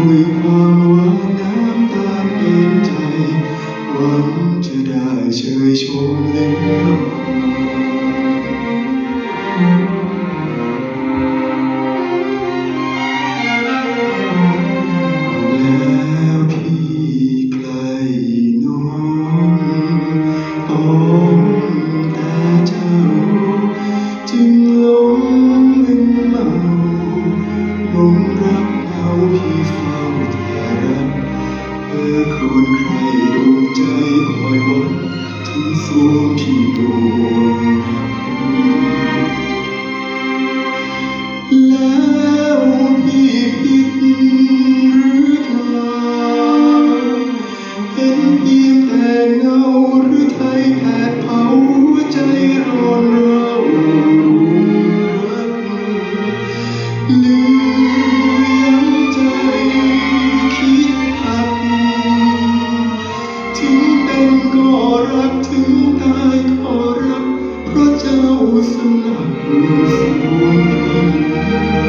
ด้ยความหวังน้ำตาเกินใจ หวังจะได้เชยชมเล่นจึงล้มเป็นเมา could create. รักถึงตายขอรักเพราะเจ้าสลักสวง